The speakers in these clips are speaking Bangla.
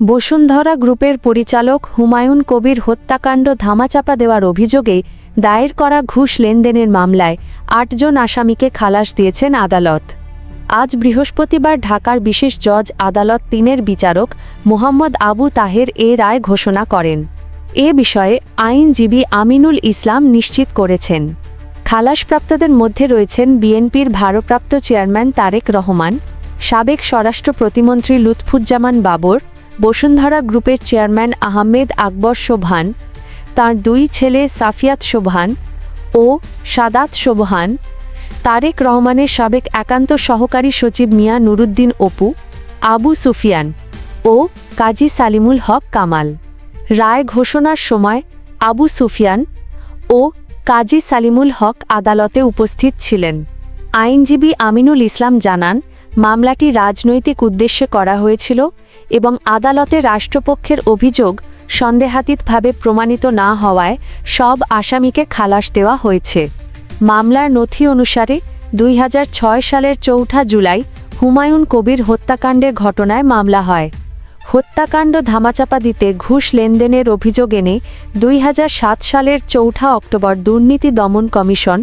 বসুন্ধরা গ্রুপের পরিচালক হুমায়ুন কবির হত্যাকাণ্ড ধামাচাপা দেওয়ার অভিযোগে দায়ের করা ঘুষ লেনদেনের মামলায় আটজন আসামিকে খালাস দিয়েছেন আদালত। আজ বৃহস্পতিবার ঢাকার বিশেষ জজ আদালত তিনের বিচারক মোহাম্মদ আবু তাহের এ রায় ঘোষণা করেন। এ বিষয়ে আইনজীবী আমিনুল ইসলাম নিশ্চিত করেছেন। খালাসপ্রাপ্তদের মধ্যে রয়েছেন বিএনপির ভারপ্রাপ্ত চেয়ারম্যান তারেক রহমান, সাবেক স্বরাষ্ট্র প্রতিমন্ত্রী লুৎফুজ্জামান বাবর বসুন্ধরা গ্রুপের চেয়ারম্যান আহমেদ আকবর শোভান তার দুই ছেলে সাফিয়াত শোভান ও সাদাত শোভান তারেক রহমানের সাবেক একান্ত সহকারী সচিব মিয়া নুরুদ্দিন অপু, আবু সুফিয়ান ও কাজী সালিমুল হক কামাল। রায় ঘোষণার সময় আবু সুফিয়ান ও কাজী সালিমুল হক আদালতে উপস্থিত ছিলেন। আইনজীবী আমিনুল ইসলাম জানান মামলাটি রাজনৈতিক উদ্দেশ্যে করা হয়েছিল এবং আদালতে রাষ্ট্রপক্ষের অভিযোগ সন্দেহাতীতভাবে প্রমাণিত না হওয়ায় সব আসামিকে খালাস দেওয়া হয়েছে। মামলার নথি অনুসারে দুই হাজার ছয় সালের চৌঠা জুলাই হুমায়ুন কবির হত্যাকাণ্ডের ঘটনায় মামলা হয়। হত্যাকাণ্ড ধামাচাপা দিতে ঘুষ লেনদেনের অভিযোগ এনে দুই হাজার সাত সালের চৌঠা অক্টোবর দুর্নীতি দমন কমিশন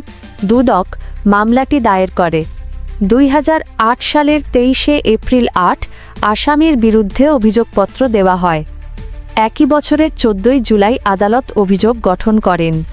দুদক মামলাটি দায়ের করে। দুই হাজার আট সালের তেইশে এপ্রিল আট আসামির বিরুদ্ধে অভিযোগপত্র দেওয়া হয়। একই বছরের চোদ্দই জুলাই আদালত অভিযোগ গঠন করেন।